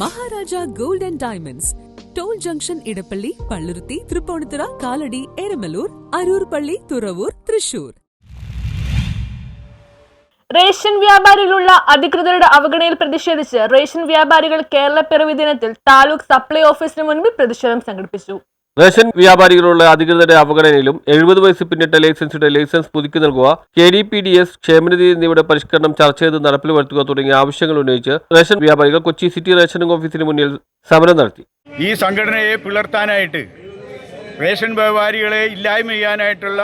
Maharaja gold and diamonds. Toll junction Edappally Palluruthy Thrippunithura Kalady Eramallur Aroor പള്ളി Thuravoor Thrissur. Ration വ്യാപാരികളുള്ള അധികൃതരുടെ അവഗണനയിൽ പ്രതിഷേധിച്ച് ration വ്യാപാരികൾ കേരള പിറവി ദിനത്തിൽ താലൂക്ക് സപ്ലൈ ഓഫീസിന് മുൻപിൽ പ്രതിഷേധം സംഘടിപ്പിച്ചു. റേഷൻ വ്യാപാരികളുള്ള അധികൃതരുടെ അവഗണനയിലും എഴുപത് വയസ്സ് പിന്നിട്ട ലൈസൻസിയുടെ ലൈസൻസ് പുതുക്കി നൽകുക K D P D S ക്ഷേമനിധി എന്നിവയുടെ പരിഷ്കരണം ചർച്ച ചെയ്ത് നടപ്പിൽ വരുത്തുക തുടങ്ങിയ ആവശ്യങ്ങൾ ഉന്നയിച്ച് റേഷൻ വ്യാപാരികൾ കൊച്ചി സിറ്റി റേഷനിംഗ് ഓഫീസിന് മുന്നിൽ സമരം നടത്തി. ഈ സംഘടനയെ പിളർത്താനായിട്ട് റേഷൻ വ്യാപാരികളെ ഇല്ലായ്മ ചെയ്യാനായിട്ടുള്ള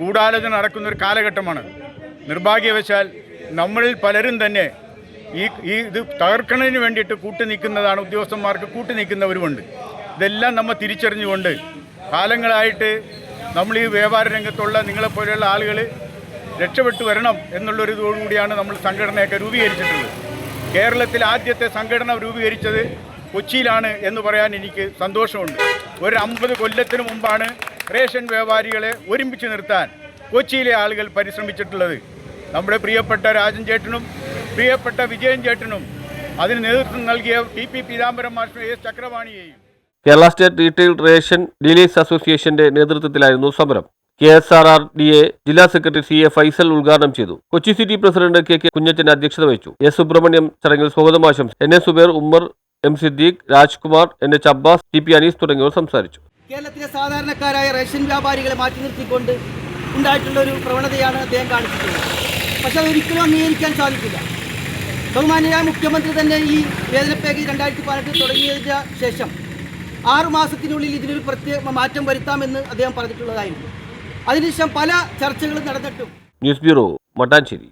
ഗൂഢാലോചന നടക്കുന്ന ഒരു കാലഘട്ടമാണ്. നിർഭാഗ്യവശാൽ നമ്മളിൽ പലരും തന്നെ ഈ ഈ ഇത് തകർക്കണതിന് വേണ്ടിയിട്ട് കൂട്ടുനിൽക്കുന്നതാണ് ഉദ്യോഗസ്ഥന്മാർക്ക് കൂട്ടു നിൽക്കുന്നവരുമുണ്ട് ഇതെല്ലാം നമ്മൾ തിരിച്ചറിഞ്ഞുകൊണ്ട് കാലങ്ങളായിട്ട് നമ്മൾ ഈ വ്യാപാര രംഗത്തുള്ള നിങ്ങളെപ്പോലെയുള്ള ആളുകൾ രക്ഷപ്പെട്ടു വരണം എന്നുള്ളൊരു ഇതോടുകൂടിയാണ് നമ്മൾ സംഘടനയൊക്കെ രൂപീകരിച്ചിട്ടുള്ളത്. കേരളത്തിൽ ആദ്യത്തെ സംഘടന രൂപീകരിച്ചത് കൊച്ചിയിലാണ് എന്ന് പറയാൻ എനിക്ക് സന്തോഷമുണ്ട്. ഒരു അമ്പത് കൊല്ലത്തിന് മുമ്പാണ് റേഷൻ വ്യാപാരികളെ ഒരുമിച്ച് നിർത്താൻ കൊച്ചിയിലെ ആളുകൾ പരിശ്രമിച്ചിട്ടുള്ളത്. നമ്മുടെ പ്രിയപ്പെട്ട രാജൻ ചേട്ടനും പ്രിയപ്പെട്ട വിജയൻ ചേട്ടനും അതിന് നേതൃത്വം നൽകിയ T P Peethambaram master S ചക്രവാണിയെയും Kerala state retail ration dealers അസോസിയേഷന്റെ നേതൃത്വത്തിലായിരുന്നു സമരം. K S R R D A ജില്ലാ സെക്രട്ടറി സി എ ഫൈസൽ ഉദ്ഘാടനം ചെയ്തു. Kochi city president K K Kunjachan അധ്യക്ഷത വഹിച്ചു. എസ് സുബ്രഹ്മണ്യം ചടങ്ങിൽ സ്വാഗതം ആശംസിച്ചു N A Suber Ummer M Siddique Rajkumar N H Abbas T P Anees തുടങ്ങിയവർ സംസാരിച്ചു. കേരളത്തിലെ സാധാരണക്കാരായ റേഷൻ വ്യാപാരികളെ മാറ്റി നിർത്തിക്കൊണ്ട് ഉണ്ടായിട്ടുള്ള ഒരു പ്രവണതയാണ് അദ്ദേഹം കാണിച്ചിട്ടുള്ളത്. പക്ഷെ അതൊരിക്കലും അംഗീകരിക്കാൻ സാധിക്കില്ല. ബഹുമാനായ മുഖ്യമന്ത്രി തന്നെ ഈ വേതന പാക്കേജ് രണ്ടായിരത്തി പതിനെട്ടിൽ തുടങ്ങിയതിന് ശേഷം ആറു മാസത്തിനുള്ളിൽ ഇതിനൊരു പ്രത്യേക മാറ്റം വരുത്താമെന്ന് അദ്ദേഹം പറഞ്ഞിട്ടുള്ളതായിരുന്നു. അതിനുശേഷം പല ചർച്ചകളും നടന്നിട്ടും. News bureau Mattancherry.